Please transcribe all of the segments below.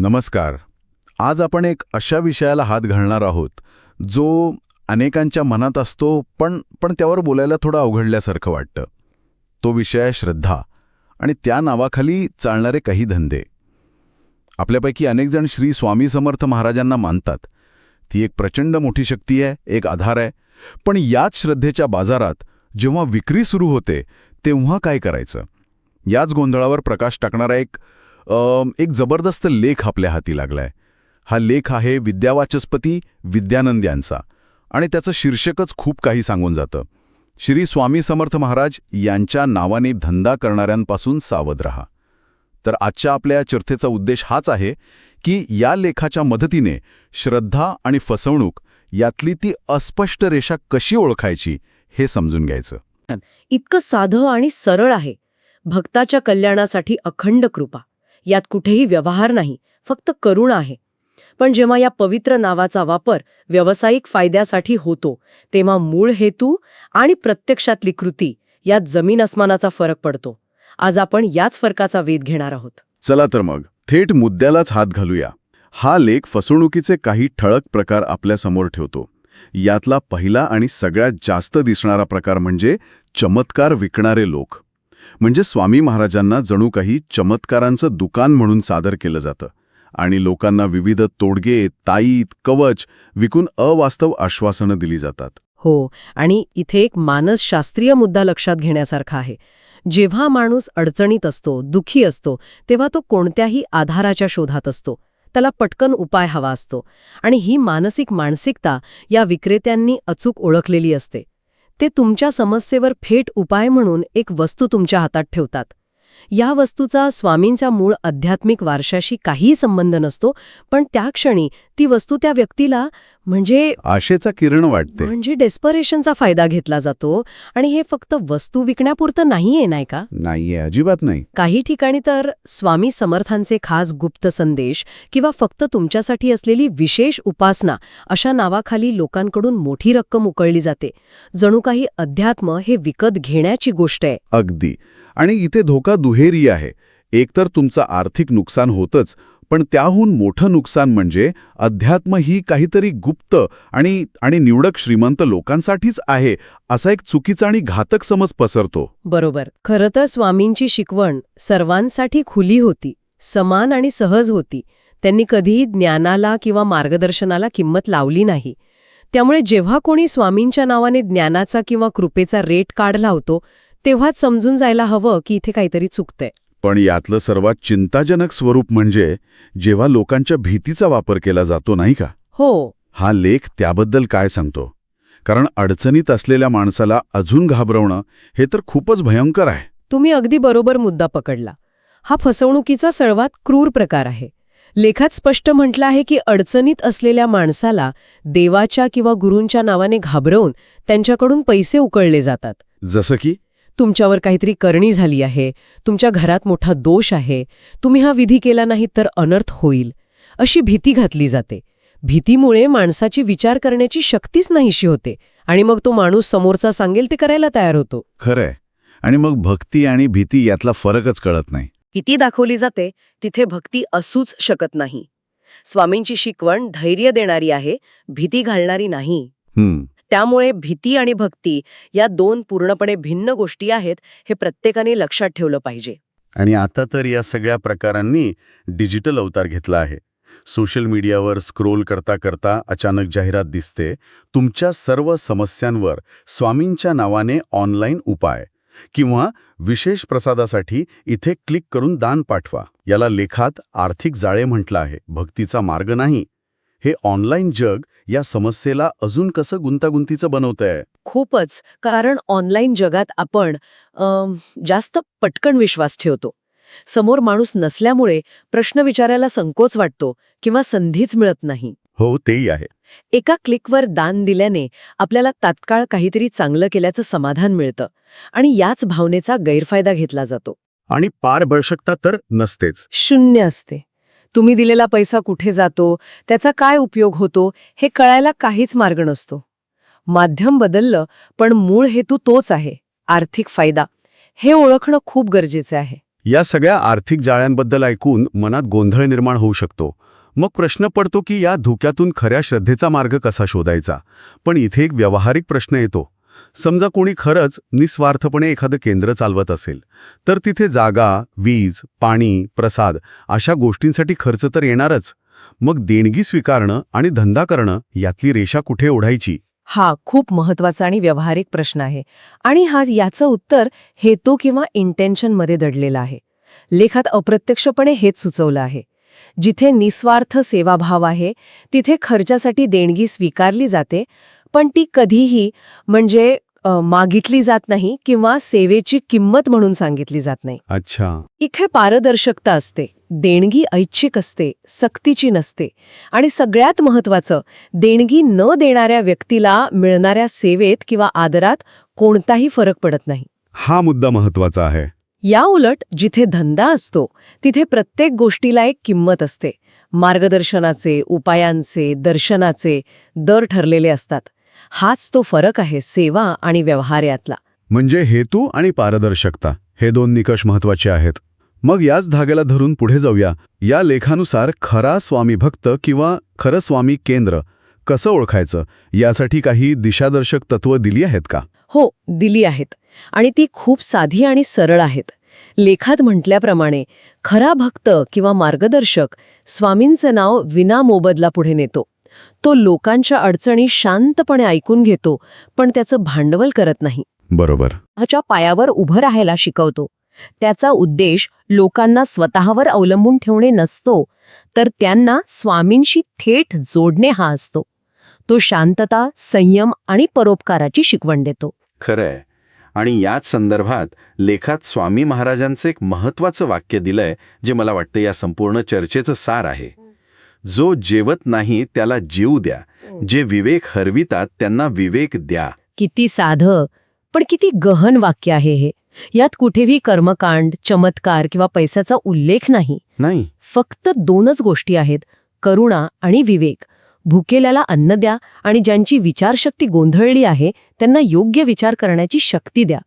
नमस्कार. आज आपण एक अशा विषयाला हात घालणार आहोत जो अनेकांच्या मनात असतो पण पण त्यावर बोलायला थोडं अवघडल्यासारखं वाटतं. तो विषय आहे श्रद्धा आणि त्या नावाखाली चालणारे काही धंदे. आपल्यापैकी अनेकजण श्री स्वामी समर्थ महाराजांना मानतात. ती एक प्रचंड मोठी शक्ती आहे एक आधार आहे. पण याच श्रद्धेच्या बाजारात जेव्हा विक्री सुरू होते तेव्हा काय करायचं? याच गोंधळावर प्रकाश टाकणारा एक एक जबरदस्त लेख आपल्या हाती लागलाय. हा लेख आहे विद्यावाचस्पती विद्यानंद यांचा आणि त्याचं शीर्षकच खूप काही सांगून जातं. श्री स्वामी समर्थ महाराज यांच्या नावाने धंदा करणाऱ्यांपासून सावध रहा. तर आजच्या आपल्या चर्चेचा उद्देश हाच आहे की या लेखाच्या मदतीने श्रद्धा आणि फसवणूक यातली ती अस्पष्ट रेषा कशी ओळखायची हे समजून घ्यायचं. इतकं साधं आणि सरळ आहे. भक्ताच्या कल्याणासाठी अखंड कृपा. यात कुठेही व्यवहार नाही फक्त करुणा आहे. पण जेव्हा या पवित्र नावाचा वापर व्यावसायिक फायद्यासाठी होतो तेव्हा मूळ हेतू आणि प्रत्यक्षातली कृती यात जमीन अस्मानाचा फरक पडतो. आज आपण याच फरकाचा वेध घेणार आहोत. चला तर मग थेट मुद्द्यालाच हात घालूया. हा लेख फसवणुकीचे काही ठळक प्रकार आपल्यासमोर ठेवतो. यातला पहिला आणि सगळ्यात जास्त दिसणारा प्रकार म्हणजे चमत्कार विकणारे लोक. म्हणजे स्वामी महाराजांना जणू काही चमत्कारांचं दुकान म्हणून सादर केलं जातं. आणि लोकांना विविध तोडगे ताईत कवच विकून अवास्तव आश्वासनं दिली जातात. हो आणि इथे एक मानसशास्त्रीय मुद्दा लक्षात घेण्यासारखा आहे. जेव्हा माणूस अडचणीत असतो दुखी असतो तेव्हा तो कोणत्याही आधाराच्या शोधात असतो. त्याला पटकन उपाय हवा असतो. आणि ही मानसिक मानसिकता या विक्रेत्यांनी अचूक ओळखलेली असते. ते तुमच्या समस्येवर थेट उपाय म्हणून एक वस्तू तुमच्या हातात ठेवतात. या वस्तूचा स्वामींच्या मूळ आध्यात्मिक वारशाशी काहीही संबंध नसतो पण त्या क्षणी ती वस्तू त्या व्यक्तीला म्हणजे आशेचा किरण वाटते. म्हणजे डेस्परेशनचा फायदा घेतला जातो आणि हे फक्त वस्तू विकण्यापुरतं नाहीये नाही का? नाहीये अजिबात नाही. काही ठिकाणी तर स्वामी समर्थांचे खास गुप्त संदेश किंवा फक्त तुमच्यासाठी असलेली विशेष उपासना अशा नावाखाली लोकांकडून मोठी रक्कम उकळली जाते. जणू काही अध्यात्म हे विकत घेण्याची गोष्ट आहे. अगदी. आणि इथे धोका दुहेरी आहे. एकतर तुमचं आर्थिक नुकसान होतच पण त्याहून मोठं नुकसान म्हणजे अध्यात्म ही काहीतरी गुप्त आणि आणि निवडक श्रीमंत लोकांसाठीच आहे असा एक चुकीचा आणि घातक समज पसरतो. बरोबर. खरं तर स्वामींची शिकवण सर्वांसाठी खुली होती समान आणि सहज होती. त्यांनी कधीही ज्ञानाला किंवा मार्गदर्शनाला किंमत लावली नाही. त्यामुळे जेव्हा कोणी स्वामींच्या नावाने ज्ञानाचा किंवा कृपेचा रेट काढला होतो तेव्हाच समजून जायला हवं की इथे काहीतरी चुकतंय. पण यातलं सर्वात चिंताजनक स्वरूप म्हणजे जेव्हा लोकांच्या भीतीचा वापर केला जातो नाही का? हो. हा लेख त्याबद्दल काय सांगतो? कारण अडचणीत असलेल्या माणसाला अजून घाबरवणं हे तर खूपच भयंकर आहे. तुम्ही अगदी बरोबर मुद्दा पकडला. हा फसवणुकीचा सर्वात क्रूर प्रकार आहे. लेखात स्पष्ट म्हटलं आहे की अडचणीत असलेल्या माणसाला देवाच्या किंवा गुरूंच्या नावाने घाबरवून त्यांच्याकडून पैसे उकळले जातात. जसं की? तुमच्यावर काहीतरी करणी झाली आहे. तुमच्या घरात मोठा दोष आहे. तुम्ही हा विधी केला नाही तर अनर्थ होईल. अशी भीती घातली जाते. भीतीमुळे माणसाची विचार करण्याची शक्तीच नाहीशी होते आणि मग तो माणूस समोरचा सांगेल ते करायला तयार होतो. खरंय. आणि मग भक्ती आणि भीती यातला फरकच कळत नाही. भीती दाखवली जाते तिथे भक्ती असूच शकत नाही. स्वामींची शिकवण धैर्य देणारी आहे भीती घालणारी नाही. हम्म. त्यामुळे भीती आणि भक्ती या दोन पूर्णपणे भिन्न गोष्टी आहेत हे प्रत्येकाने लक्षात ठेवलं पाहिजे. आणि आता तर या सगळ्या प्रकारांनी डिजिटल अवतार घेतला आहे. सोशल मीडियावर स्क्रोल करता करता अचानक जाहिरात दिसते. तुमच्या सर्व समस्यांवर स्वामींच्या नावाने ऑनलाईन उपाय किंवा विशेष प्रसादासाठी इथे क्लिक करून दान पाठवा. याला लेखात आर्थिक जाळे म्हटलं आहे. भक्तीचा मार्ग नाही. हे ऑनलाईन जग या समस्येला अजून कसं गुंतागुंतीचं बनवतंय? खूपच. कारण ऑनलाईन जगात आपण जास्त पटकन विश्वास ठेवतो. समोर माणूस नसल्यामुळे प्रश्न विचारायला संकोच वाटतो किंवा संधीच मिळत नाही. हो तेही आहे. एका क्लिकवर दान दिल्याने आपल्याला तात्काळ काहीतरी चांगलं केल्याचं समाधान मिळतं आणि याच भावनेचा गैरफायदा घेतला जातो. आणि पारदर्शकता तर नसतेच. शून्य असते. तुम्ही दिलेला पैसा कुठे जातो त्याचा काय उपयोग होतो हे कळायला काहीच मार्ग नसतो. माध्यम बदललं पण मूळ हेतू तोच आहे आर्थिक फायदा. हे ओळखणं खूप गरजेचं आहे. या सगळ्या आर्थिक जाळ्यांबद्दल ऐकून मनात गोंधळ निर्माण होऊ शकतो. मग प्रश्न पडतो की या धोक्यातून खऱ्या श्रद्धेचा मार्ग कसा शोधायचा? पण इथे एक व्यावहारिक प्रश्न येतो. समजा कोणी खरंच निस्वार्थपणे एखादं केंद्र चालवत असेल तर तिथे जागा वीज पाणी प्रसाद अशा गोष्टींसाठी खर्च तर येणारच. मग देणगी स्वीकारणं आणि धंदा करणं यातली रेषा कुठे ओढायची? हा खूप महत्त्वाचा आणि व्यावहारिक प्रश्न आहे. आणि हा याचं उत्तर हेतू किंवा इंटेन्शनमध्ये दडलेलं आहे. लेखात अप्रत्यक्षपणे हेच सुचवलं आहे. जिथे निस्वार्थ सेवाभाव आहे तिथे खर्चासाठी देणगी स्वीकारली जाते पण ती कधीही म्हणजे मागितली जात नाही किंवा सेवेची किंमत म्हणून सांगितली जात नाही. अच्छा. इथे पारदर्शकता असते देणगी ऐच्छिक असते सक्तीची नसते आणि सगळ्यात महत्वाचं देणगी न देणाऱ्या व्यक्तीला मिळणाऱ्या सेवेत किंवा आदरात कोणताही फरक पडत नाही. हा मुद्दा महत्त्वाचा आहे. या उलट जिथे धंदा असतो तिथे प्रत्येक गोष्टीला एक किंमत असते. मार्गदर्शनाचे उपायांचे दर्शनाचे दर ठरलेले असतात. हाच तो फरक आहे सेवा आणि व्यवहार यातला. म्हणजे हेतू आणि पारदर्शकता हे दोन निकष महत्त्वाचे आहेत. मग याच धाग्याला धरून पुढे जाऊया. या लेखानुसार खरा स्वामी भक्त किंवा खरं स्वामी केंद्र कसं ओळखायचं? यासाठी काही दिशादर्शक तत्व दिली आहेत का? हो दिली आहेत. आणि ती खूप साधी आणि सरळ आहेत. लेखात म्हटल्याप्रमाणे खरा भक्त किंवा मार्गदर्शक स्वामींचं नाव विना मोबदला पुढे नेतो. तो लोकांच्या अडचणी शांतपणे ऐकून घेतो पण त्याचं भांडवल करत नाही. बरोबर. स्वतःच्या पायावर उभं राहायला शिकवतो. त्याचा उद्देश लोकांना स्वतःवर अवलंबून ठेवणे नसतो तर त्यांना स्वामींशी थेट जोडणे हा असतो. तो शांतता संयम आणि परोपकाराची शिकवण देतो. खरंय. आणि याच संदर्भात लेखात स्वामी महाराजांचं एक महत्वाचं वाक्य दिलंय जे मला वाटतं या संपूर्ण चर्चेचं सार आहे. जो जेवत नाही त्याला जीव द्या. जे विवेक हरवितात त्यांना विवेक द्या. किती साधं पण किती गहन वाक्य आहे हे. यात कुठेही कर्मकांड चमत्कार किंवा पैशाचा उल्लेख नाही. नाही. फक्त दोनच गोष्टी आहेत करुणा आणि विवेक. भुकेल्याला अन्न द्या आणि ज्यांची विचारशक्ती गोंधळली आहे त्यांना योग्य विचार करण्याची शक्ती द्या.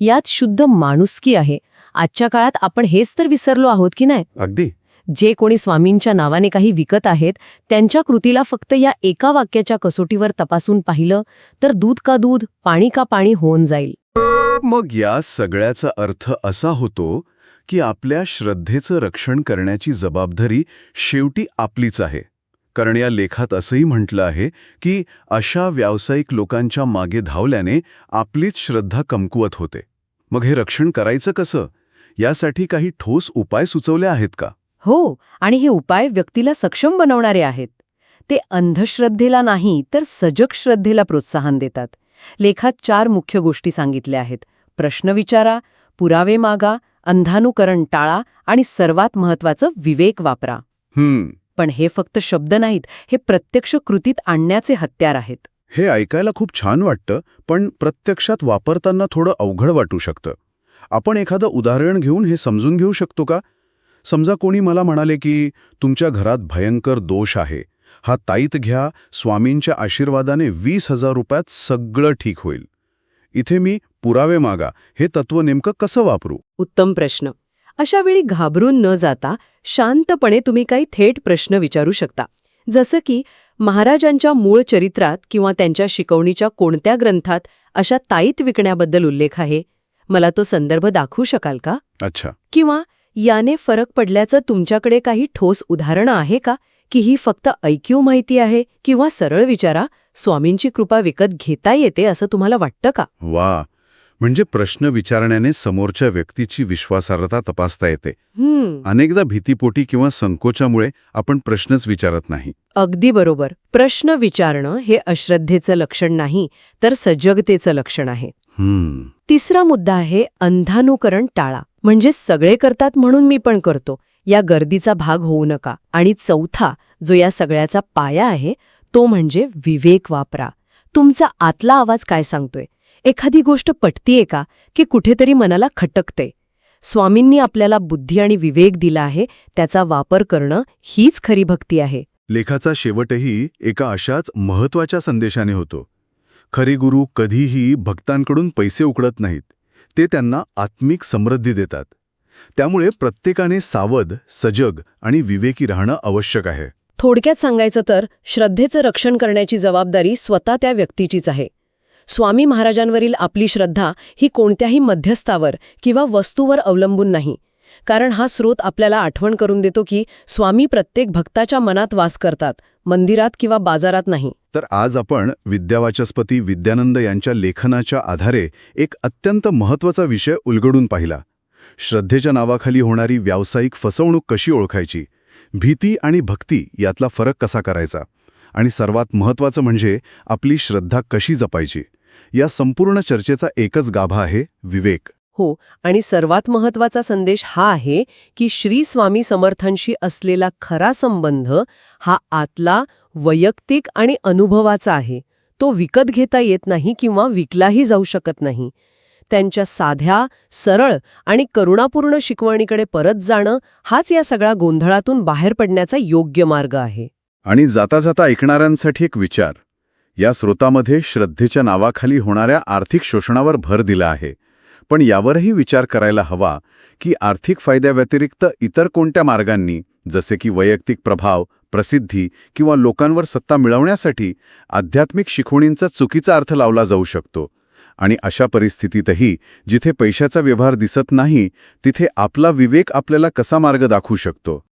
यात शुद्ध माणुसकी आहे. आजच्या काळात आपण हेच तर विसरलो आहोत की नाही? अगदी. जे कोणी स्वामींच्या नावाने काही विकत आहेत त्यांच्या कृतीला फक्त या एका वाक्याच्या कसोटीवर तपासून पाहिलं तर दूध का दूध पाणी का पाणी होऊन जाईल. मग या सगळ्याचा अर्थ असा होतो की आपल्या श्रद्धेचं रक्षण करण्याची जबाबदारी शेवटी आपलीच आहे. कारण या लेखात असंही म्हटलं आहे की अशा व्यावसायिक लोकांच्या मागे धावल्याने आपलीच श्रद्धा कमकुवत होते. मग हे रक्षण करायचं कसं? यासाठी काही ठोस उपाय सुचवले आहेत का? हो आणि हे उपाय व्यक्तीला सक्षम बनवणारे आहेत. ते अंधश्रद्धेला नाही तर सजग श्रद्धेला प्रोत्साहन देतात. लेखात चार मुख्य गोष्टी सांगितल्या आहेत. प्रश्न विचारा पुरावे मागा अंधानुकरण टाळा आणि सर्वात महत्वाचं विवेक वापरा. हम्म. पण हे फक्त शब्द नाहीत हे प्रत्यक्ष कृतीत आणण्याचे हत्यार आहेत. हे ऐकायला खूप छान वाटतं पण प्रत्यक्षात वापरताना थोडं अवघड वाटू शकतं. आपण एखादं उदाहरण घेऊन हे समजून घेऊ शकतो का? समजा कोणी मला म्हणाले की तुमच्या घरात भयंकर दोष आहे. हा ताईत घ्या स्वामींच्या आशीर्वादाने वीस हजार रुपयात सगळं ठीक होईल. इथे मी पुरावे मागा. हे तत्व नेमकं कसं वापरू? उत्तम प्रश्न. अशा वेळी घाबरून न जाता शांतपणे तुम्ही काही थेट प्रश्न विचारू शकता. जसं की महाराजांच्या मूळ चरित्रात किंवा त्यांच्या शिकवणीच्या कोणत्या ग्रंथात अशा ताईत विकण्याबद्दल उल्लेख आहे? मला तो संदर्भ दाखवू शकाल का? अच्छा. किंवा याने फरक पडल्याचं तुमच्याकडे काही ठोस उदाहरणं आहे का? की ही फक्त ऐकीव माहिती आहे किंवा सरळ विचारा स्वामींची कृपा विकत घेता येते असं तुम्हाला वाटतं का? वा. म्हणजे प्रश्न विचारण्याने समोरच्या व्यक्तीची विश्वासार्हता तपासता येते. अनेकदा भीतीपोटी किंवा संकोचामुळे आपण प्रश्नच विचारत नाही. अगदी बरोबर. प्रश्न विचारणं हे अश्रद्धेचं लक्षण नाही तर सजगतेचं लक्षण आहे. तिसरा मुद्दा आहे अंधानुकरण टाळा. म्हणजे सगळे करतात म्हणून मी पण करतो. या गर्दीचा भाग होऊ नका. आणि चौथा जो या सगळ्याचा पाया आहे तो म्हणजे विवेक वापरा. तुमचा आतला आवाज काय सांगतोय? एखादी गोष्ट पटतीये का? की कुठेतरी मनाला खटकते? स्वामींनी आपल्याला बुद्धी आणि विवेक दिला आहे त्याचा वापर करणं हीच खरी भक्ती आहे. लेखाचा शेवटही एका अशाच महत्त्वाच्या संदेशाने होतो. खरे गुरु कधीही भक्तांकडून पैसे उकडत नाहीत. ते त्यांना आत्मिक समृद्धी देतात. त्यामुळे प्रत्येकाने सावध सजग आणि विवेकी राहणं आवश्यक आहे. थोडक्यात सांगायचं तर श्रद्धेचं रक्षण करण्याची जबाबदारी स्वतः त्या व्यक्तीचीच आहे. स्वामी महाराजांवरील आपली श्रद्धा ही कोणत्याही मध्यस्थावर किंवा वस्तूवर अवलंबून नाही. कारण हा स्रोत आपल्याला आठवण करून देतो की स्वामी प्रत्येक भक्ताच्या मनात वास करतात मंदिरात किंवा बाजारात नाही. तर आज आपण विद्यावाचस्पती विद्यानंद यांच्या लेखनाच्या आधारे एक अत्यंत महत्त्वाचा विषय उलगडून पाहिला. श्रद्धेच्या नावाखाली होणारी व्यावसायिक फसवणूक कशी ओळखायची? भीती आणि भक्ती यातला फरक कसा करायचा? आणि सर्वात महत्त्वाचं म्हणजे आपली श्रद्धा कशी जपायची? या संपूर्ण चर्चेचा एकच गाभा आहे विवेक. हो आणि सर्वात महत्त्वाचा संदेश हा आहे की श्री स्वामी समर्थांशी असलेला खरा संबंध हा आतला वैयक्तिक आणि अनुभवाचा आहे. तो विकत घेता येत नाही किंवा विकलाही जाऊ शकत नाही. त्यांच्या साध्या सरळ आणि करुणापूर्ण शिकवणीकडे परत जाणं हाच या सगळ्या गोंधळातून बाहेर पडण्याचा योग्य मार्ग आहे. आणि जाता जाता ऐकणाऱ्यांसाठी एक विचार. या स्रोतामध्ये श्रद्धेच्या नावाखाली होणाऱ्या आर्थिक शोषणावर भर दिला आहे. पण यावरही विचार करायला हवा की आर्थिक फायद्याव्यतिरिक्त इतर कोणत्या मार्गांनी जसे की वैयक्तिक प्रभाव प्रसिद्धी किंवा लोकांवर सत्ता मिळवण्यासाठी आध्यात्मिक शिकवणींचा चुकीचा अर्थ लावला जाऊ शकतो. आणि अशा परिस्थितीतही जिथे पैशाचा व्यवहार दिसत नाही तिथे आपला विवेक आपल्याला कसा मार्ग दाखवू शकतो?